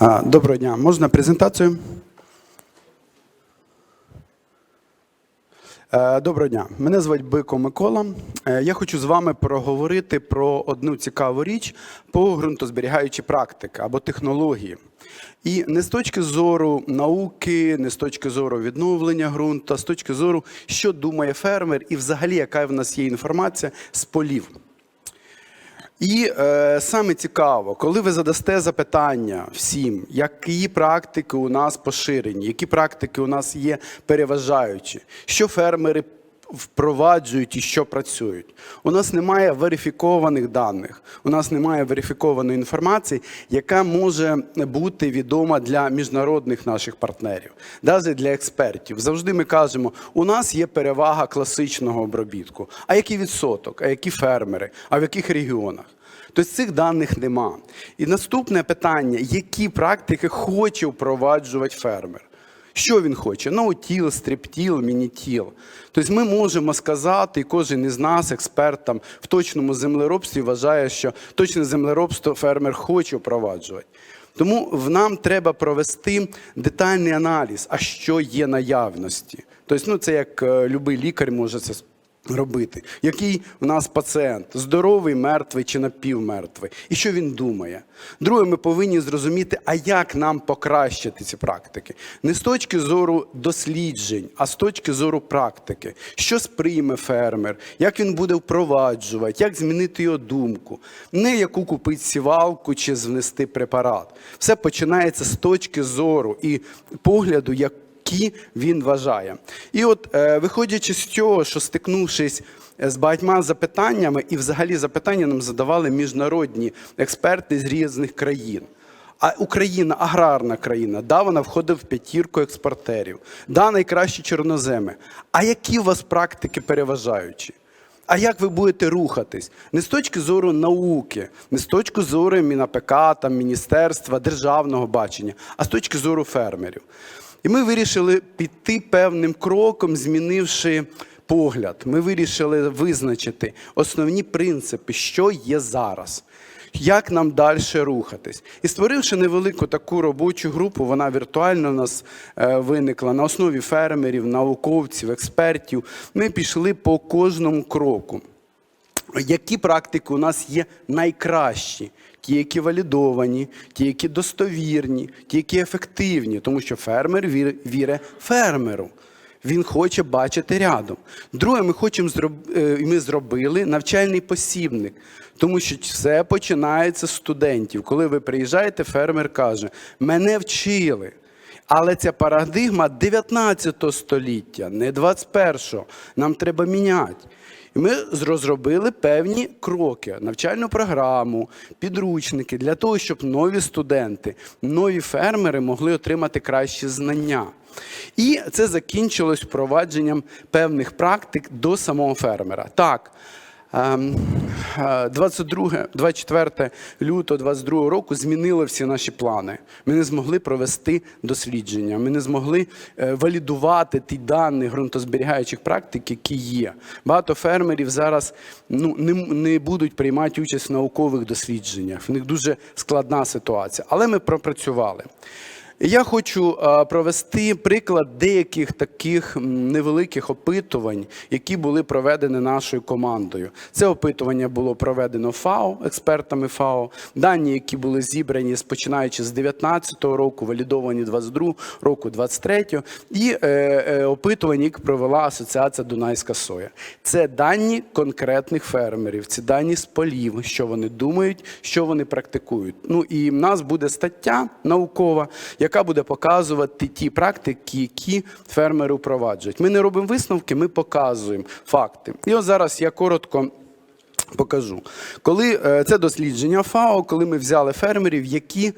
Доброго дня. Можна презентацію? Е, Доброго дня. Мене звуть Бико Микола. Е, Я хочу з вами проговорити про одну цікаву річ по ґрунтозберігаючій практики або технології. І не з точки зору науки, не з точки зору відновлення ґрунту, а з точки зору, що думає фермер, і взагалі яка в нас є інформація з полів. І е, саме цікаво, коли ви задасте запитання всім, які практики у нас поширені, які практики у нас є переважаючі, що фермери впроваджують і що працюють. У нас немає верифікованих даних, у нас немає верифікованої інформації, яка може бути відома для міжнародних наших партнерів, навіть для експертів. Завжди ми кажемо, у нас є перевага класичного обробітку. А який відсоток, а які фермери, а в яких регіонах? Тобто цих даних нема. І наступне питання: які практики хоче впроваджувати фермер? Що він хоче? Ноутіл, стриптіл, мінітіл. Тобто ми можемо сказати, і кожен із нас, експерт там, в точному землеробстві, вважає, що точне землеробство фермер хоче впроваджувати. Тому в нам треба провести детальний аналіз, а що є наявності. Тобто, ну, це як е, будь-який лікар може це робити. Який у нас пацієнт здоровий, мертвий чи напівмертвий, і що він думає. Друге, ми повинні зрозуміти, а як нам покращити ці практики. Не з точки зору досліджень, а з точки зору практики. Що сприйме фермер, як він буде впроваджувати, як змінити його думку, не яку купити сівалку чи внести препарат. Все починається з точки зору і погляду, як які він вважає. І от, е, виходячи з цього, що стикнувшись з багатьма запитаннями, і взагалі запитання нам задавали міжнародні експерти з різних країн. А Україна аграрна країна, да, вона входить в п'ятірку експортерів, да, найкращі чорноземи. А які у вас практики переважаючі? А як ви будете рухатись? Не з точки зору науки, не з точки зору МінАПК, там, міністерства, державного бачення, а з точки зору фермерів. І ми вирішили піти певним кроком, змінивши погляд. Ми вирішили визначити основні принципи, що є зараз. Як нам далі рухатись? І створивши невелику таку робочу групу, вона віртуально у нас е, виникла на основі фермерів, науковців, експертів. Ми пішли по кожному кроку. Які практики у нас є найкращі? Ті, які валідовані, ті, які достовірні, ті, які ефективні, тому що фермер вір- вірить фермеру. Він хоче бачити рядом. Друге, ми хочемо е, ми зробили навчальний посібник, тому що все починається з студентів. Коли ви приїжджаєте, фермер каже: мене вчили. Але ця парадигма 19 століття, не 21-го. Нам треба міняти. І ми розробили певні кроки, навчальну програму, підручники для того, щоб нові студенти, нові фермери могли отримати кращі знання. І це закінчилось впровадженням певних практик до самого фермера. Так. Ем, е, 22, 24 лютого 22 року змінили всі наші плани. Ми не змогли провести дослідження, ми не змогли е, валідувати ті дані ґрунтозберігаючих практик, які є. Багато фермерів зараз ну, не, не будуть приймати участь в наукових дослідженнях. В них дуже складна ситуація. Але ми пропрацювали. Я хочу провести приклад деяких таких невеликих опитувань, які були проведені нашою командою. Це опитування було проведено ФАО, експертами ФАО. Дані, які були зібрані починаючи з 19 року, валідовані 22 року, 23 і е, е, опитування, які провела Асоціація Дунайська соя. Це дані конкретних фермерів, це дані з полів, що вони думають, що вони практикують. Ну і в нас буде стаття наукова, яка буде показувати ті практики, які фермери впроваджують. Ми не робимо висновки, ми показуємо факти. І от зараз я коротко. Покажу. Коли е, це дослідження ФАО, коли ми взяли фермерів, які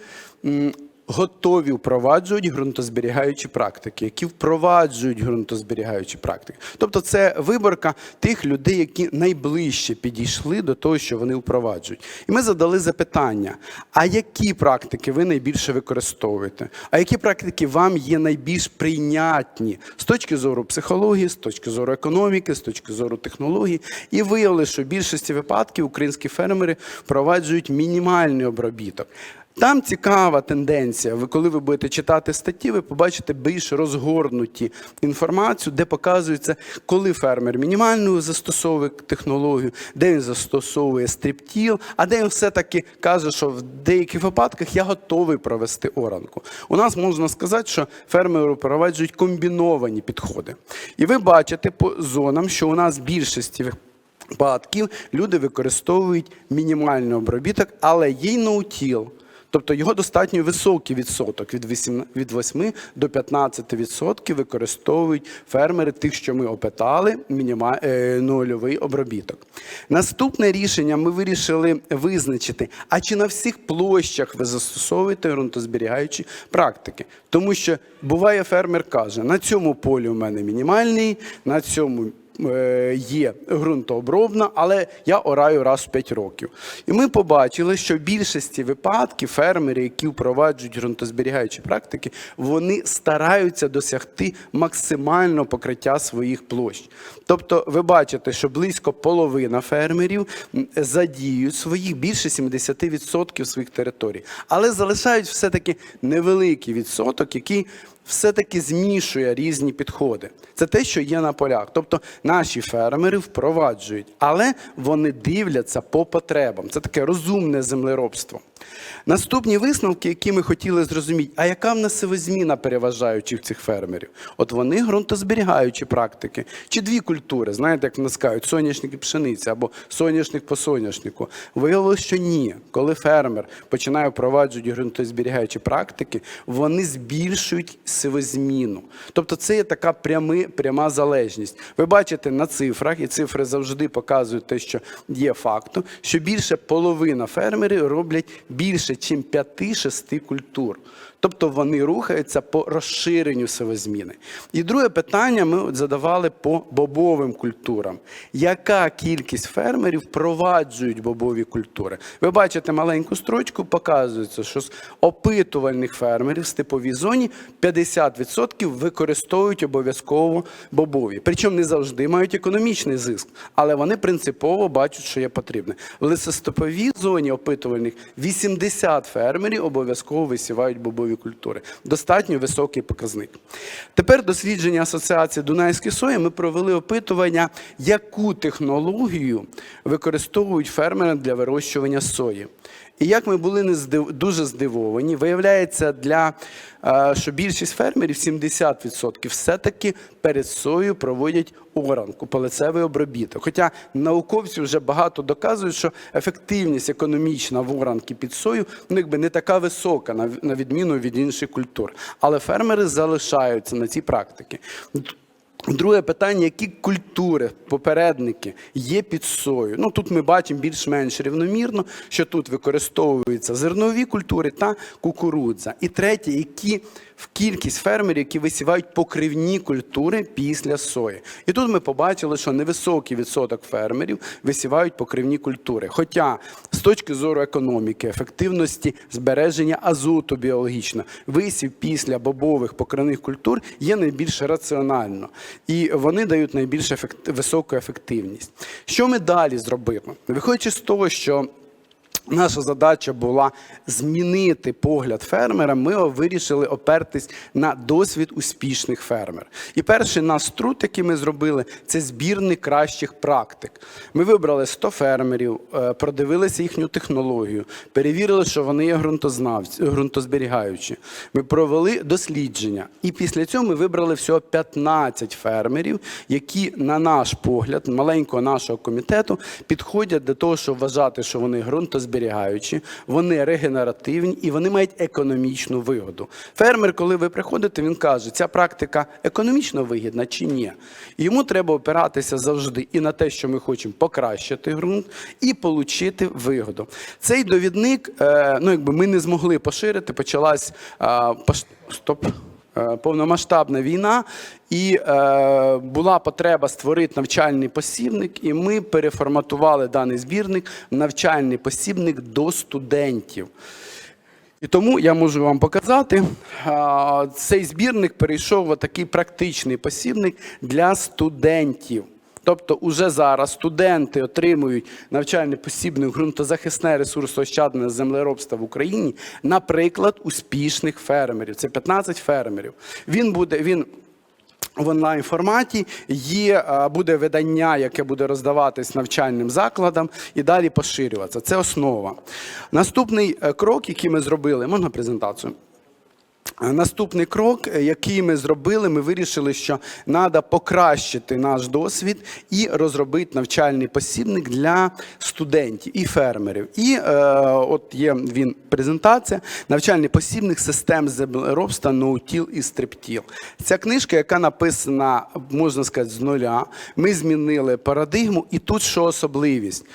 готові впроваджують ґрунтозберігаючі практики, які впроваджують ґрунтозберігаючі практики. Тобто це виборка тих людей, які найближче підійшли до того, що вони впроваджують. І ми задали запитання: а які практики ви найбільше використовуєте? А які практики вам є найбільш прийнятні з точки зору психології, з точки зору економіки, з точки зору технологій? І виявили, що в більшості випадків українські фермери впроваджують мінімальний обробіток. Там цікава тенденція. Ви коли ви будете читати статті, ви побачите більш розгорнуті інформацію, де показується, коли фермер мінімальну застосовує технологію, де він застосовує стріптіл, а де він все-таки каже, що в деяких випадках я готовий провести оранку. У нас можна сказати, що фермери впроваджують комбіновані підходи. І ви бачите по зонам, що у нас в більшості випадків люди використовують мінімальний обробіток, але є й ноутіл. Тобто його достатньо високий відсоток від 8, від 8 до 15 відсотків використовують фермери тих, що ми опитали, мініма, е, нульовий обробіток. Наступне рішення ми вирішили визначити, а чи на всіх площах ви застосовуєте ґрунтозберігаючі практики. Тому що буває фермер каже, на цьому полі у мене мінімальний, на цьому є ґрунтообробна, але я ораю раз в 5 років. І ми побачили, що в більшості випадків фермери, які впроваджують ґрунтозберігаючі практики, вони стараються досягти максимального покриття своїх площ. Тобто, ви бачите, що близько половина фермерів задіють своїх більше 70% своїх територій, але залишають все-таки невеликий відсоток, який все-таки змішує різні підходи. Це те, що є на полях. Тобто наші фермери впроваджують, але вони дивляться по потребам. Це таке розумне землеробство. Наступні висновки, які ми хотіли зрозуміти, а яка в нас сивозміна переважаючи в цих фермерів? От вони ґрунтозберігаючі практики. Чи дві культури, знаєте, як в нас кажуть, соняшник і пшениця або соняшник по соняшнику. Виявилося, що ні. Коли фермер починає впроваджувати ґрунтозберігаючі практики, вони збільшують сивозміну. Тобто це є така прями, пряма залежність. Ви бачите на цифрах, і цифри завжди показують те, що є фактом, що більше половина фермерів роблять більше, ніж 5-6 культур. Тобто вони рухаються по розширенню сивозміни. І друге питання ми задавали по бобовим культурам. Яка кількість фермерів впроваджують бобові культури? Ви бачите маленьку строчку, показується, що з опитувальних фермерів в степовій зоні 50% використовують обов'язково бобові. Причому не завжди мають економічний зиск, але вони принципово бачать, що є потрібне. В лисостеповій зоні опитувальних 80 фермерів обов'язково висівають бобові культури. Достатньо високий показник. Тепер дослідження Асоціації Дунайської сої ми провели опитування, яку технологію використовують фермери для вирощування сої. І як ми були не здив... дуже здивовані, виявляється, для е, що більшість фермерів, 70%, все-таки перед сою проводять оранку, палицевий обробіток. Хоча науковці вже багато доказують, що ефективність економічна в оранки під сою ну, якби не така висока, на відміну від інших культур. Але фермери залишаються на цій практиці. Друге питання: які культури, попередники є під сою? Ну тут ми бачимо більш-менш рівномірно, що тут використовуються зернові культури та кукурудза. І третє, які в кількість фермерів, які висівають покривні культури після сої. І тут ми побачили, що невисокий відсоток фермерів висівають покривні культури. Хоча з точки зору економіки, ефективності збереження азоту біологічно, висів після бобових покривних культур є найбільш раціонально. І вони дають найбільш ефект... високу ефективність. Що ми далі зробимо? Виходячи з того, що Наша задача була змінити погляд фермера. Ми вирішили опертись на досвід успішних фермерів. І перший наш труд, який ми зробили, це збірник кращих практик. Ми вибрали 100 фермерів, е, продивилися їхню технологію, перевірили, що вони є ґрунтозберігаючі. Ми провели дослідження. І після цього ми вибрали всього 15 фермерів, які, на наш погляд, маленького нашого комітету, підходять до того, щоб вважати, що вони ґрунтозберігаючі, вони регенеративні і вони мають економічну вигоду. Фермер, коли ви приходите, він каже, ця практика економічно вигідна чи ні. Йому треба опиратися завжди і на те, що ми хочемо покращити ґрунт, і отримати вигоду. Цей довідник, е, ну якби ми не змогли поширити, почалась стоп. Е, Повномасштабна війна, і е, була потреба створити навчальний посібник, і ми переформатували даний збірник в навчальний посібник до студентів. І тому я можу вам показати, цей збірник перейшов в такий практичний посібник для студентів. Тобто, уже зараз студенти отримують навчальний посібник ґрунтозахисне ресурсоощадне землеробство в Україні, наприклад, успішних фермерів. Це 15 фермерів. Він буде він. В онлайн форматі є буде видання, яке буде роздаватись навчальним закладам і далі поширюватися. Це основа. Наступний е, крок, який ми зробили, можна презентацію. Наступний крок, е, який ми зробили, ми вирішили, що треба покращити наш досвід і розробити навчальний посібник для студентів і фермерів. І е, от є він презентація, навчальний посібник систем землеробства ноутіл і стриптіл. Ця книжка, яка написана, можна сказати, з нуля. Ми змінили парадигму, і тут що особливість?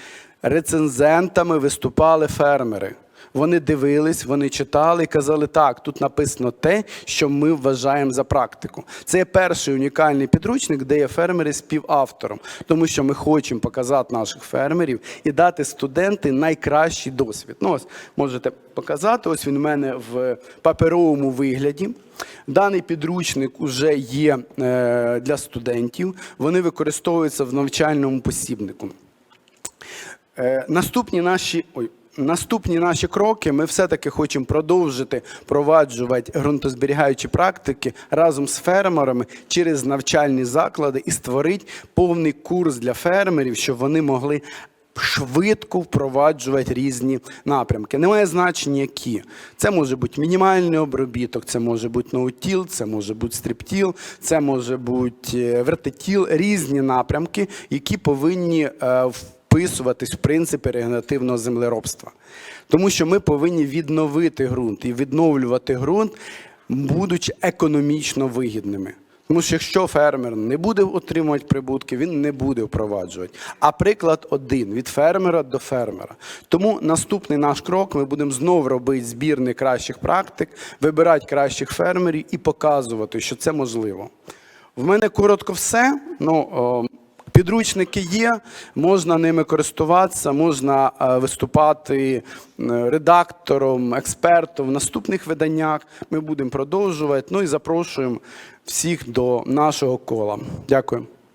Рецензентами виступали фермери. Вони дивились, вони читали і казали, так, тут написано те, що ми вважаємо за практику. Це є перший унікальний підручник, де є фермери співавтором, тому що ми хочемо показати наших фермерів і дати студенти найкращий досвід. Ну, ось можете показати. Ось він у мене в паперовому вигляді. Даний підручник вже є е, для студентів. Вони використовуються в навчальному посібнику. Е, Наступні наші. Ой. Наступні наші кроки ми все-таки хочемо продовжити впроваджувати ґрунтозберігаючі практики разом з фермерами через навчальні заклади і створити повний курс для фермерів, щоб вони могли швидко впроваджувати різні напрямки. Немає значення, які. Це може бути мінімальний обробіток, це може бути ноутіл, це може бути стріптіл, це може бути е, вертитіл, різні напрямки, які повинні е, вписуватись в принципи регенеративного землеробства. Тому що ми повинні відновити ґрунт і відновлювати ґрунт, будучи економічно вигідними. Тому що якщо фермер не буде отримувати прибутки, він не буде впроваджувати. А приклад один від фермера до фермера. Тому наступний наш крок ми будемо знову робити збір найкращих практик, вибирати кращих фермерів і показувати, що це можливо. В мене коротко все. Ну, о, Підручники є, можна ними користуватися, можна е, виступати е, редактором, експертом в наступних виданнях. Ми будемо продовжувати. Ну і запрошуємо всіх до нашого кола. Дякую.